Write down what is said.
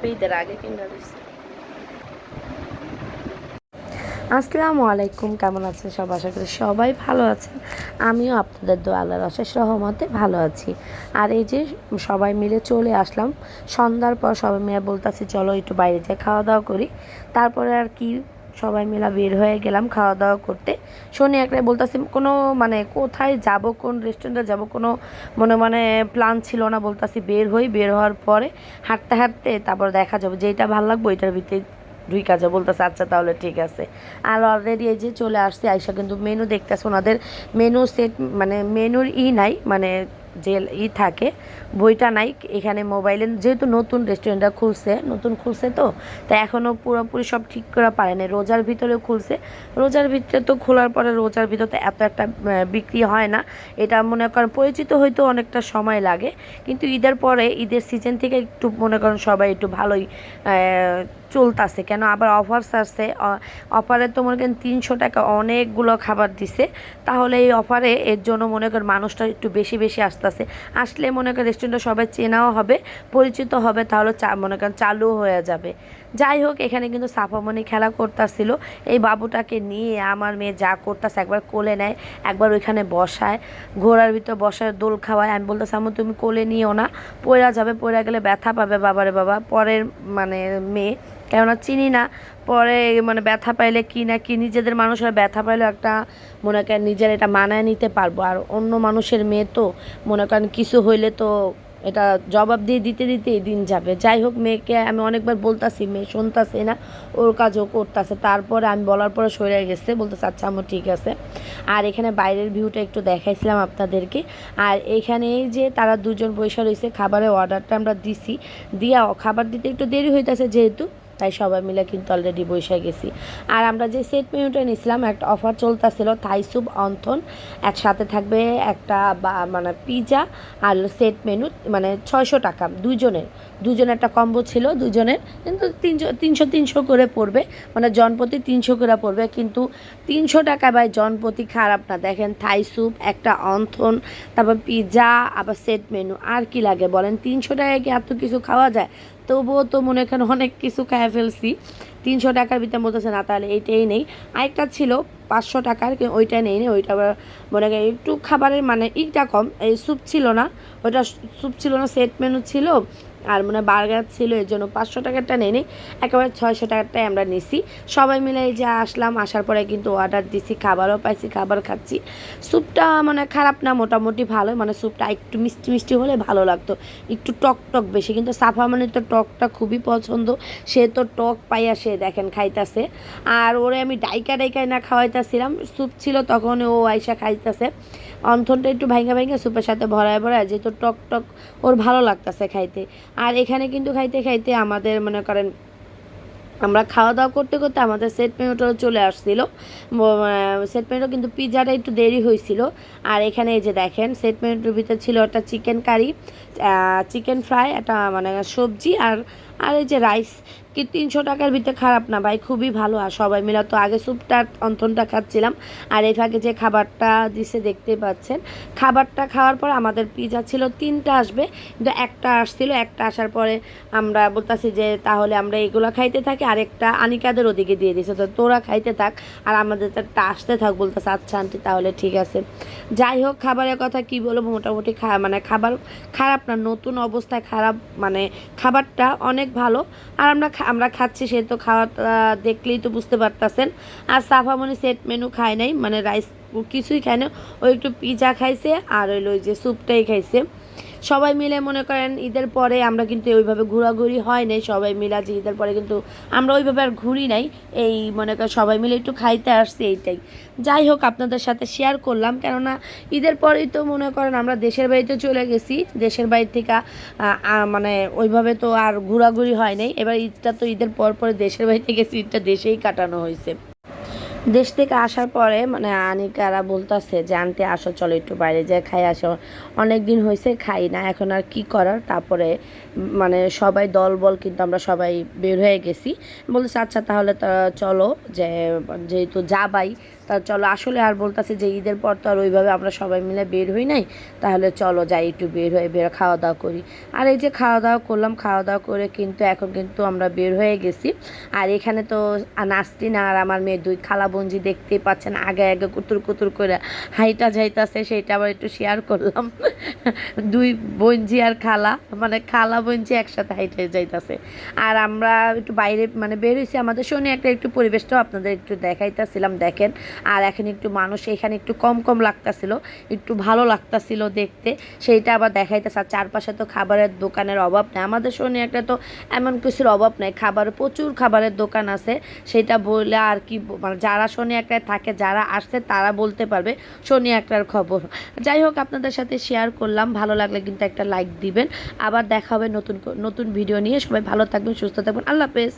বাপি আগে কিনা আসসালামু আলাইকুম, কেমন আছেন সব? আশা করি সবাই ভালো আছেন। আমিও আপনাদের দোয়া, আল্লাহর অশেষ রহমতে ভালো আছি। আর এই যে সবাই মিলে চলে আসলাম, সন্ধ্যার পর সবাই মিলে বলতেছি, চলো একটু বাইরে যাই খাওয়া দাওয়া করি। তারপরে আর কি সবাই মিলে বের হয়ে গেলাম খাওয়া দাওয়া করতে। শনি একটা বলতেছি, কোনো মানে কোথায় যাব, কোন রেস্টুরেন্টে যাব, কোনো মনে মানে প্ল্যান ছিল না, বলতেছি, বের হই। বের হওয়ার পরে হাঁটতে হাঁটতে তারপর দেখা যাবে যেটা ভালো লাগবে ওইটার ভিতরে দুই কাজে। বলতেছে আচ্ছা তাহলে ঠিক আছে। আর অলরেডি এই যে চলে আসছে আইসা কিন্তু মেনু দেখতেছে, ওনাদের মেনু সেট মানে মেনুর ই নাই মানে যে ই থাকে, বইটা নাই, এখানে মোবাইলে যেহেতু নতুন রেস্টুরেন্টটা খুলছে, নতুন খুলছে তো তাই এখনও পুরোপুরি সব ঠিক করা পারে পারেনি। রোজার ভিতরেও খুলছে। রোজার ভিতরে তো খোলার পরে রোজার ভিতরে তো এত একটা বিক্রি হয় না। এটা মনে করেন পরিচিত হইতেও অনেকটা সময় লাগে। কিন্তু ঈদের পরে, ঈদের সিজন থেকে একটু মনে করেন সবাই একটু ভালোই চলতেছে, কেন আবার অফার আসছে অফারে তো মনে করেন তিনশো টাকা অনেকগুলো খাবার দিছে। তাহলে এই অফারে এর জন্য মনে করেন মানুষটা একটু বেশি বেশি আসতেছে। আসলে মনে করেন রেস্টুরেন্টটা সবাই চেনাও হবে, পরিচিত হবে, তাহলে মনে করেন চালু হয়ে যাবে। যাই হোক, এখানে কিন্তু সাফামণি খেলা করতেছিল। এই বাবুটাকে নিয়ে আমার মেয়ে যা করতেছে একবার কোলে নেয়, একবার ওইখানে বসায়। ঘোড়ার ভিতর বসায়, দোল খাওয়ায়। আমি বলতেছি আমি তুমি কোলে নিও না। পড়া যাবে পড়ে গেলে ব্যথা পাবে বাবারে বাবা। পরের মানে মেয়ে কেননা চিনি না। পরে মানে ব্যথা পাইলে কি না কি, নিজেদের মানুষের ব্যথা পাইলে একটা মনে করেন নিজের এটা মানায় নিতে পারব। আর অন্য মানুষের মেয়ে তো মনে করেন কিছু হইলে তো এটা জবাব দিয়ে দিতে দিতেই দিন যাবে। যাই হোক, মেয়েকে আমি অনেকবার বলতাছি, মেয়ে শুনতাছে না, ওর কাজও করতেছে। তারপরে আমি বলার পরে সরে গেছে, বলতেছে আচ্ছা আমার ঠিক আছে। আর এখানে বাইরের ভিউটা একটু দেখাইছিলাম আপনাদেরকে। আর এখানে যে তারা দুজন বৈশা রয়েছে, খাবারের অর্ডারটা আমরা দিছি। দিয়া খাবার দিতে একটু দেরি হইতেছে যেহেতু। তাই সবাই মিলে কিন্তু অলরেডি বসে গেছি। আর আমরা যে সেট মেনুটা নিয়েছিলাম, একটা অফার চলতেছিল থাই স্যুপ অন্থন। একসাথে থাকবে একটা মানে পিজা আর সেট মেনু মানে ছয়শো টাকা দুজনের দুজনের একটা কম্বো ছিল দুজনের কিন্তু তিনশো তিনশো তিনশো করে পড়বে। মানে জনপতি তিনশো করে পড়বে, কিন্তু তিনশো টাকা বাই জনপতি খারাপ না। দেখেন থাই স্যুপ একটা অন্থন, তারপর পিজা আবার সেট মেনু আর কি লাগে বলেন? তিনশো টাকায় কি এত কিছু খাওয়া যায়? তবুও তো মনে করেন অনেক কিছু খায় ফেলছি। তিনশো টাকার ভিতরে বলতেছে, না, তাহলে এইটাই নেই। আরেকটা ছিল পাঁচশো টাকার ওইটা নেই নি ওইটা মনে করেন একটু খাবারের মানে ইটা কম, এই স্যুপ ছিল না, ওইটা স্যুপ ছিল না সেট মেনু ছিল, আর মানে বার্গার ছিল, এর জন্য পাঁচশো টাকারটা নেই নি একেবারে ছয়শো টাকারটাই আমরা নিছি। সবাই মিলে এই যে আসলাম, আসার পরে কিন্তু অর্ডার দিছি, খাবারও পাইছি, খাবার খাচ্ছি। স্যুপটা মানে খারাপ না, মোটামুটি ভালো মানে স্যুপটা একটু মিষ্টি মিষ্টি হলে ভালো লাগতো, একটু টক টক বেশি, কিন্তু সাফা মানে তো টকটা খুবই পছন্দ, সে তো টক পাইয়া সে দেখেন খাইতাছে। আর ওরে আমি ডাইকা ডাইকায় না খাওয়াইতেছিলাম। স্যুপ ছিল তখন ও আইসা খাইতেছে। অন্থনটা একটু ভাইঙ্গা ভাইঙ্গা স্যুপের সাথে ভরায় ভরায় যেহেতু টক টক ওর ভালো লাগতেছে খাইতে। আর এখানে কিন্তু খাইতে খাইতে আমাদের মনে করেন আমরা খাওয়া দাওয়া করতে করতে আমাদের সেট চলে আসছিল। সেট মেনুটা কিন্তু পিৎজাটা একটু দেরি হয়েছিল আর এখানে এই যে দেখেন সেট মেনুটার ভিতরে ছিল একটা চিকেন কারি চিকেন ফ্রাই একটা মানে সবজি আর আর এই যে রাইস, কি তিনশো টাকার ভিতরে খারাপ না ভাই, খুবই ভালো। আর সবাই মিলে তো আগে স্যুপটা, অন্থনটা খাচ্ছিলাম। আর এই ফাঁকে যে খাবারটা দিছে দেখতে পাচ্ছেন। খাবারটা খাওয়ার পর আমাদের পিজা ছিল, তিনটা আসবে। কিন্তু একটা আসছিল, একটা আসার পরে আমরা বলতেছি যে তাহলে আমরা এগুলো খাইতে থাকি আরেকটা আনিকাদের ওদিকে দিয়ে দিছে। তো তোরা খাইতে থাক, আর আমাদের একটা আসতে থাক বলতেছে আচ্ছা আন্টি, তাহলে ঠিক আছে। যাই হোক, খাবারের কথা কি বলব, মোটামুটি খা মানে খাবার খারাপ না, নতুন অবস্থায় খারাপ মানে খাবারটা অনেক ভালো। আর আমরা আমরা খাচ্ছি সে তো খাওয়াটা দেখলেই তো বুঝতে পারতেছেন। আর সাফামনি সেট মেনু খায় নাই মানে রাইস কিছুই খায় না ওই একটু পিজা খাইছে আর ওই যে স্যুপটাই খাইছে। সবাই মিলে মনে করেন ঈদের পরে আমরা কিন্তু ওইভাবে ঘোরাঘুরি হয় নাই, সবাই মিলে আজ ঈদের পরে কিন্তু আমরা ওইভাবে আর ঘুরি নাই। এই মনে করেন সবাই মিলে একটু খাইতে আসছি এইটাই। যাই হোক, আপনাদের সাথে শেয়ার করলাম, কেননা ঈদের পরেই তো মনে করেন আমরা দেশের বাড়িতে চলে গেছি, দেশের বাড়ি থেকে মানে ওইভাবে তো আর ঘোরাঘুরি হয় নাই। এবার ঈদটা তো ঈদের পর পরে দেশের বাড়িতে গেছি, ঈদটা দেশেই কাটানো হয়েছে। দেশ থেকে আসার পরে মানে আনিকারা বলতেছে যে আনতে আসো, চলো একটু বাইরে যে খাই, আসো। অনেক দিন হয়েছে খাই না, এখন আর কি করার? তারপরে মানে সবাই দল বল কিন্তু আমরা সবাই বের হয়ে গেছি। বলতেছে আচ্ছা তাহলে তো, চলো, যে, যেহেতু যাবাই তা চলো, আসলে আর বলতেছে যে ঈদের পর তো আর ওইভাবে আমরা সবাই মিলে বের হই নাই, তাহলে চলো যাই একটু বের হয়ে বের খাওয়া দাওয়া করি। আর এই যে খাওয়া দাওয়া করলাম খাওয়া দাওয়া করে কিন্তু এখন কিন্তু আমরা বের হয়ে গেছি। আর এখানে তো নাস্তিন আর আমার মেয়ে দুই খালা বঞ্জি দেখতেই পাচ্ছেন, আগে আগে কুতুর কুতুর করে হাইটা যাইতাছে সেটা আবার একটু শেয়ার করলাম। দুই বঞ্জি আর খালা মানে খালা বঞ্জি একসাথে হাইটে যাইতাছে। আর আমরা একটু বাইরে মানে বের হয়েছি আমাদের শনি একটা একটু পরিবেশটাও আপনাদের একটু দেখাইতেছিলাম, দেখেন। আর এখন একটু মানুষ, এখানে একটু কম কম লাগতাছিল, একটু ভালো লাগতাছিল দেখতে। সেইটা আবার দেখাইতেছে, আর চারপাশে তো খাবারের দোকানের অভাব নেই। আমাদের শনি একটা তো এমন কিছুর অভাব নেই, খাবার, প্রচুর খাবারের দোকান আছে। সেটা বলে আর কি মানে যারা শনি একটায় থাকে, যারা আসছে তারা বলতে পারবে শনি একটার খবর। যাই হোক, আপনাদের সাথে শেয়ার করলাম। ভালো লাগলে কিন্তু একটা লাইক দিবেন। আবার দেখা হবে নতুন নতুন ভিডিও নিয়ে। সবাই ভালো থাকবেন, সুস্থ থাকবেন। আল্লাহ হাফেজ।